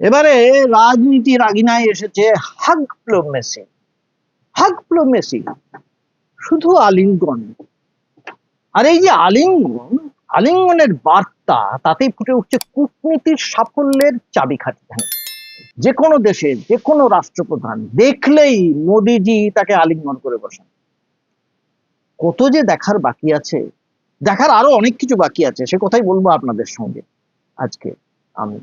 এবারে রাজনীতির আগিনায় এসেছে হাগপ্লোমেসি হাগপ্লোমেসি শুধু আলিঙ্গন। আর এই যে আলিঙ্গন, আলিঙ্গনের বার্তা তাতেই ফুটে উঠছে কূটনীতির সাফল্যের চাবিকাঠি। যে কোনো দেশে যে কোনো রাষ্ট্রপ্রধান দেখলেই মোদিজি তাকে আলিঙ্গন করে বসেন। কত যে দেখার বাকি আছে, দেখার আরও অনেক কিছু বাকি আছে, সে কথাই বলব আপনাদের সঙ্গে আজকে আমি।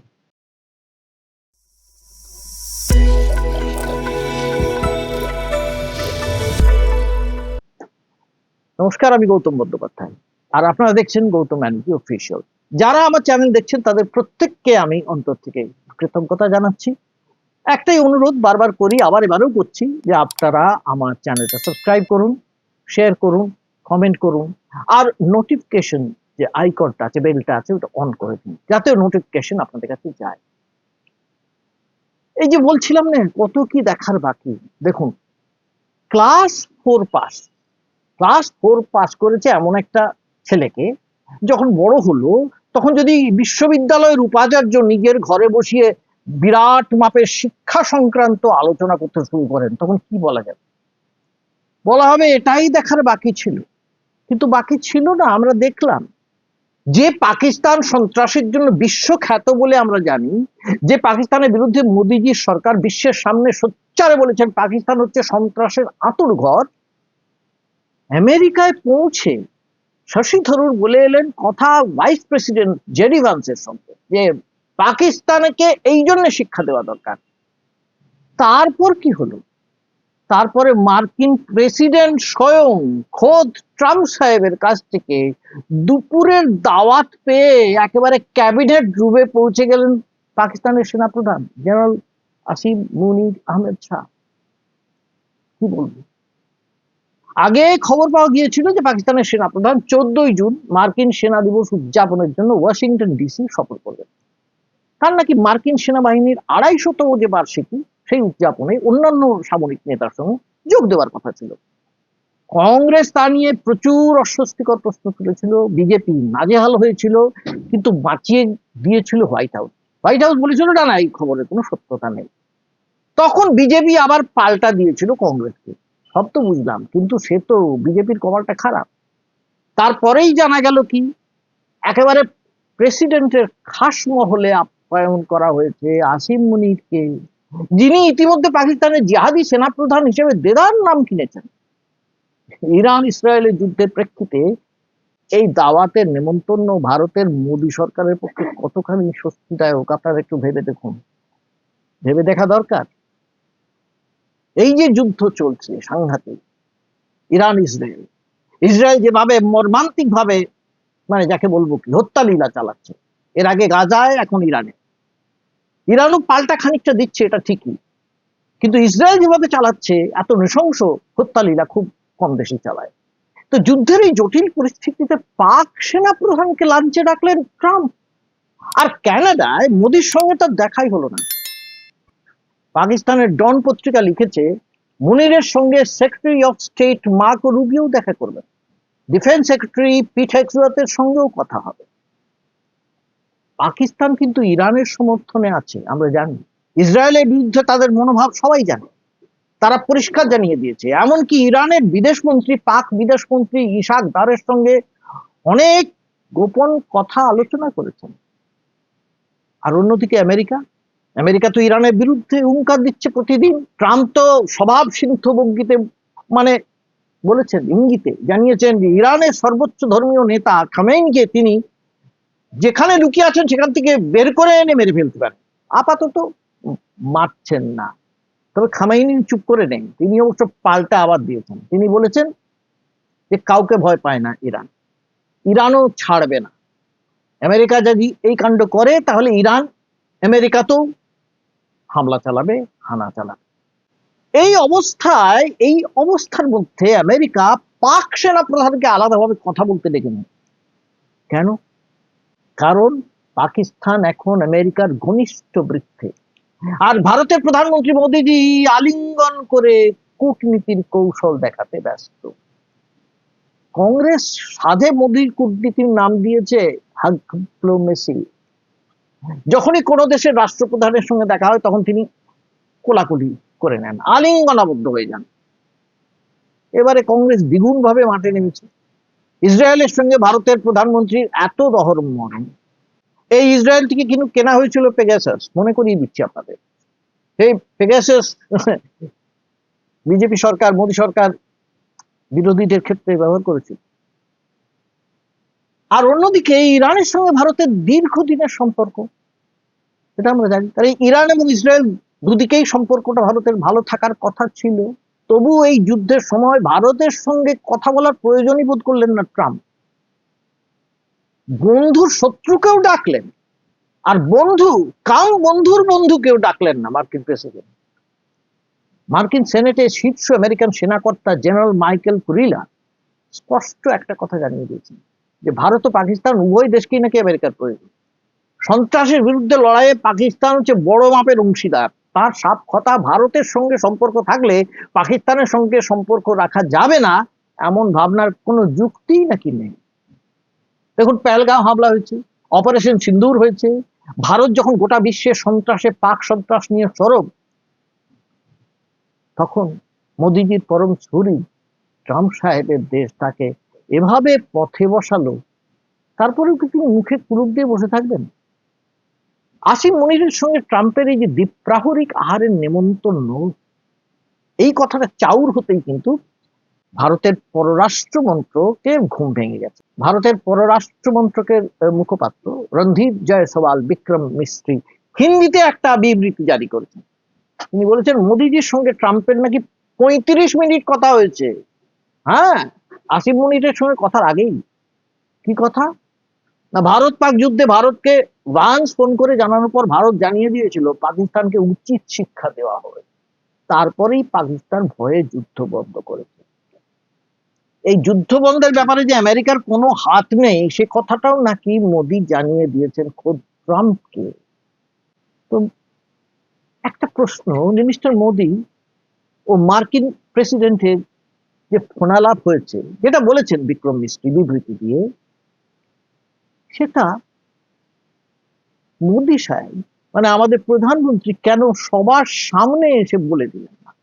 নমস্কার, আমি গৌতম বন্দ্যোপাধ্যায়। আর আপনারা দেখছেন গৌতম অ্যান্ড অফিসিয়াল যারা আমার চ্যানেল দেখছেন, তাদের প্রত্যেককে আমি অন্তর থেকে কৃতজ্ঞতা জানাচ্ছি। একটাই অনুরোধ, বারবার করি, আবার এবারেও করছি যে আপনারা আমার চ্যানেলটা সাবস্ক্রাইব করুন শেয়ার করুন কমেন্ট করুন, আর নোটিফিকেশন যে আইকনটা আছে বেলটা আছে, ওটা অন করে দিন, যাতে নোটিফিকেশন আপনাদের কাছে যায়। এই যে বলছিলাম না, কত কি দেখার বাকি? দেখুন class four pass class four pass করেছে এমন একটা ছেলেকে, যখন বড় হলো, তখন যদি বিশ্ববিদ্যালয়ের উপাচার্য নিজের ঘরে বসিয়ে বিরাট মাপের শিক্ষা সংক্রান্ত আলোচনা করতে শুরু করেন, তখন কি বলা যাবে? বলা হবে এটাই দেখার বাকি ছিল। কিন্তু বাকি ছিল না, আমরা দেখলাম যে পাকিস্তান সন্ত্রাসের জন্য বিশ্বখ্যাত বলে আমরা জানি, যে পাকিস্তানের বিরুদ্ধে মোদিজির সরকার বিশ্বের সামনে সোচ্চারে বলেছেন পাকিস্তান হচ্ছে সন্ত্রাসের আতুর ঘর। আমেরিকায় পৌঁছে শশী থরুর বলে এলেন কথা ভাইস প্রেসিডেন্ট জেডি ভান্সের সঙ্গে, যে পাকিস্তানকে এই জন্য শিক্ষা দেওয়া দরকার। তারপর কি হলো? তারপরে মার্কিন প্রেসিডেন্ট স্বয়ং খোদ ট্রাম্প সাহেবের কাছ থেকে দুপুরের দাওয়াত পেয়ে একেবারে ক্যাবিনেট রুমে পৌঁছে গেলেন পাকিস্তানের সেনাপ্রধান জেনারেল আসিম মুনির আহমেদ শাহ। কি বলব? আগে খবর পাওয়া গিয়েছিল যে পাকিস্তানের সেনাপ্রধান চোদ্দই জুন মার্কিন সেনা দিবস উদযাপনের জন্য ওয়াশিংটন ডিসি সফর করবেন। তার নাকি মার্কিন সেনাবাহিনীর আড়াইশতম যে বার্ষিকী সেই উদযাপনে অন্যান্য সামরিক নেতার সঙ্গে যোগ দেওয়ার কথা ছিল। কংগ্রেস তা নিয়ে প্রচুর অস্বস্তিকর প্রশ্ন তুলেছিল। বিজেপি নাজেহাল হয়েছিল, কিন্তু বাঁচিয়ে দিয়েছিল হোয়াইট হাউস। হোয়াইট হাউস বলেছিল, না না, এই খবরের কোনো সত্যতা নেই। তখন বিজেপি আবার পাল্টা দিয়েছিল কংগ্রেসকে। সব তো বুঝলাম, কিন্তু সে তো বিজেপির কমালটা খারাপ। তারপরেই জানা গেল কি, একেবারে প্রেসিডেন্টের খাস মহলে আপ্যায়ন করা হয়েছে আসিম মুনিরকে। যিনি ইতিমধ্যে পাকিস্তানের জিহাদি সেনাপ্রধান হিসেবে দেদার নাম কিনেছেন। ইরান ইসরায়েলের যুদ্ধের প্রেক্ষিতে এই দাওয়াতের নেমন্তন্ন ভারতের মোদী সরকারের পক্ষে কতখানি স্বস্তিদায়ক, আপনারা একটু ভেবে দেখুন। ভেবে দেখা দরকার? এই যে যুদ্ধ চলছে সাংঘাতিক, ইরান, ইসরায়েল। ইসরায়েল যেভাবে মর্মান্তিক ভাবে মানে যাকে বলব কি হত্যা লীলা চালাচ্ছে। এর আগে গাজায়, এখন ইরানে। ইরানও পাল্টা খানিকটা দিচ্ছে, এটা ঠিকই। কিন্তু ইসরায়েল যেভাবে চালাচ্ছে, এত নৃশংস হত্যা লীলা খুব কম দেশে চালায়। তো যুদ্ধের এই জটিল পরিস্থিতিতে পাক সেনা প্রধানকে লাঞ্চে ডাকলেন ট্রাম্প। আর ক্যানাডায় মোদির সঙ্গে তার দেখাই হলো না। পাকিস্তানের ডন পত্রিকা লিখেছে, মুনিরের সঙ্গে secretary of state Mark Rubio দেখা করবেন। ডিফেন্স সেক্রেটারি হেক্সওয়াতের সঙ্গেও কথা হবে। পাকিস্তান কিন্তু ইরানের সমর্থনে আছে, আমরা জানি। ইসরায়েলের বিরুদ্ধে তাদের মনোভাব সবাই জানে। তারা পরিষ্কার জানিয়ে দিয়েছে। এমনকি ইরানের বিদেশমন্ত্রী পাক বিদেশমন্ত্রী ইশাক দারের সঙ্গে অনেক গোপন কথা আলোচনা করেছেন। আর অন্যদিকে আমেরিকা আমেরিকা তো ইরানের বিরুদ্ধে হুঙ্কার দিচ্ছে প্রতিদিন। ট্রাম্প তো স্বভাব সিদ্ধ ভঙ্গিতে মানে বলেছেন, ইঙ্গিতে জানিয়েছেন যে, ইরানের সর্বোচ্চ ধর্মীয় নেতা খামেইনকে তিনি যেখানে লুকিয়ে আছেন, সেখান থেকে বের করে এনে মেরে ফেলতে পারেন। আপাতত মারছেন না। তবে খামাইনি চুপ করে নেই। তিনি অবশ্য পাল্টা আবার দিয়েছেন। তিনি বলেছেন যে কাউকে ভয় পায় না ইরান। ইরানও ছাড়বে না। আমেরিকা যদি এই কাণ্ড করে, তাহলে ইরান আমেরিকাতেও হামলা চালাবে, হানা চালাবে। এই অবস্থায়, এই অবস্থার মধ্যে আমেরিকা পাক সেনা প্রধানকে আলাদাভাবে কথা বলতে ডেকেনি কেন? কারণ পাকিস্তান এখন আমেরিকার ঘনিষ্ঠ বৃদ্ধে। আর ভারতের প্রধানমন্ত্রী মোদীজি আলিঙ্গন করে কূটনীতির কৌশল দেখাতে ব্যস্ত। কংগ্রেস সাধে মোদীর কূটনীতির নাম দিয়েছে হাগপ্লোমেসি। যখনই কোনো দেশের রাষ্ট্রপ্রধানের সঙ্গে দেখা হয়, তখন তিনি কোলাকুলি করে নেন, আলিঙ্গনাবদ্ধ হয়ে যান। এবারে কংগ্রেস দ্বিগুণ ভাবে মাঠে নেমেছে। ইসরায়েলের সঙ্গে ভারতের প্রধানমন্ত্রীর এত দহর মরণ। এই ইসরায়েল থেকে কিন্তু কেনা হয়েছিল পেগাসাস মনে করিয়ে দিচ্ছি আপনাদের। সেই পেগাসাস বিজেপি সরকার, মোদী সরকার বিরোধীদের ক্ষেত্রে ব্যবহার করেছিল। আর অন্যদিকে ইরানের সঙ্গে ভারতের দীর্ঘদিনের সম্পর্ক এটা আমরা জানি। তাহলে ইরান এবং ইসরায়েল দুদিকেই সম্পর্কটা ভারতের ভালো থাকার কথা ছিল। তবু এই যুদ্ধের সময় ভারতের সঙ্গে কথা বলার প্রয়োজনই বোধ করলেন না ট্রাম্প। বন্ধুর শত্রুকেও ডাকলেন, আর বন্ধু কাম বন্ধুর বন্ধুকেও ডাকলেন না মার্কিন প্রেসিডেন্ট। মার্কিন সেনেটে শীর্ষ আমেরিকান সেনাকর্তা জেনারেল মাইকেল কুরিলা স্পষ্ট একটা কথা জানিয়ে দিয়েছেন, যে ভারত ও পাকিস্তান উভয় দেশকেই নাকি আমেরিকার প্রয়োজন। সন্ত্রাসের বিরুদ্ধে লড়াইয়ে পাকিস্তান হচ্ছে বড় মাপের অংশীদার। তার সাপ কথা ভারতের সঙ্গে সম্পর্ক থাকলে পাকিস্তানের সঙ্গে সম্পর্ক রাখা যাবে না, এমন ভাবনার কোনো যুক্তিই নাকি নেই? দেখুন পেলগাঁও হামলা হয়েছে, অপারেশন সিন্দুর হয়েছে, ভারত যখন গোটা বিশ্বে সন্ত্রাসে, পাক সন্ত্রাস নিয়ে সরব, তখন মোদিজির পরম ছুরি ট্রাম্প সাহেবের দেশ তাকে এভাবে পথে বসালো, তারপরেও কি তিনি মুখে কুলুপ দিয়ে বসে থাকবেন? আসিম মনিরের সঙ্গে ট্রাম্পের এই যে দ্বীপ্রাহরিক আহারের নেমন্তন্ন, এই কথাটা চাউর হতেই কিন্তু ভারতের পররাষ্ট্র মন্ত্রকের ঘুম ভেঙে গেছে। ভারতের পররাষ্ট্র মন্ত্রকের মুখপাত্র রণধীর জয়সওয়াল, বিক্রম মিস্ত্রি, হিন্দিতে একটা বিবৃতি জারি করেছেন। তিনি বলেছেন, মোদিজির সঙ্গে ট্রাম্পের নাকি পঁয়ত্রিশ মিনিট কথা হয়েছে। হ্যাঁ আসিফ মনিরের সঙ্গে কথার আগেই। কি কথা? না, ভারত পাক যুদ্ধে ভারতকে ভান্স ফোন করে জানানোর পর ভারত জানিয়ে দিয়েছিল, পাকিস্তানকে উচিত শিক্ষা দেওয়া হবে। তারপরেই পাকিস্তান ভয়ে যুদ্ধ বন্ধ করেছে। এই যুদ্ধ বন্ধের ব্যাপারে যে আমেরিকার কোনো হাত নেই, সে কথাটাও নাকি মোদি জানিয়ে দিয়েছেন খোদ ট্রাম্পকে। তো একটা প্রশ্ন যে মিস্টার মোদি ও মার্কিন প্রেসিডেন্টের যে ফোনালাপ হয়েছে, যেটা বলেছেন বিক্রম মিস্ত্রি বিবৃতি দিয়ে সেটা মোদি সাহেব মানে আমাদের প্রধানমন্ত্রী কেন সবার সামনে এসে বলে দিলেন না?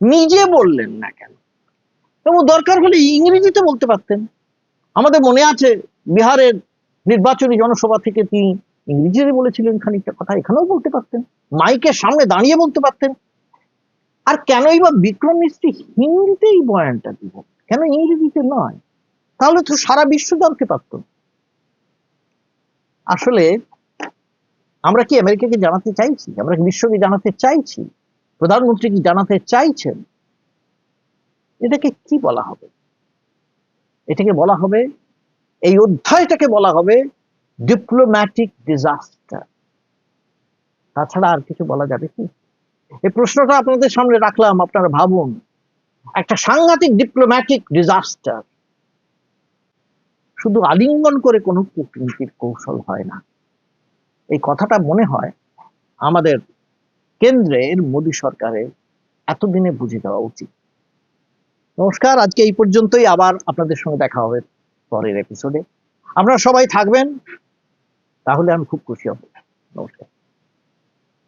নিজে বললেন না কেন? এবং দরকার হলে ইংরেজিতে বলতে পারতেন। আমাদের মনে আছে, বিহারের নির্বাচনী জনসভা থেকে তিনি ইংরেজিতে বলেছিলেন খানিকটা কথা, এখানেও বলতে পারতেন। মাইকের সামনে দাঁড়িয়ে বলতে পারতেন। আর কেনই বা বিক্রম মিস্ত্রি হিন্দিতেই বয়ানটা দিব কেন ইংরেজিতে নয়? তাহলে তো সারা বিশ্ব জানতে পারত। আসলে আমরা কি আমেরিকাকে জানাতে চাইছি? আমরা কি বিশ্বকে জানাতে চাইছি? প্রধানমন্ত্রী কি জানাতে চাইছেন? এটাকে কি বলা হবে? এটাকে বলা হবে, এই অধ্যায়টাকে বলা হবে ডিপ্লোম্যাটিক ডিজাস্টার তাছাড়া আর কিছু বলা যাবে কি? এই প্রশ্নটা আপনাদের সামনে রাখলাম, আপনারা ভাবুন। একটা সাংঘাতিক ডিপ্লোম্যাটিক ডিজাস্টার শুধু আলিঙ্গন করে কোনো কূটনীতির কৌশল হয় না। এই কথাটা মনে হয় আমাদের কেন্দ্রের মোদী সরকারের এতদিনে বুঝে দেওয়া উচিত। নমস্কার, আজকে এই পর্যন্তই। আবার আপনাদের সঙ্গে দেখা হবে পরের এপিসোডে আপনারা সবাই থাকবেন, তাহলে আমি খুব খুশি হব। নমস্কার।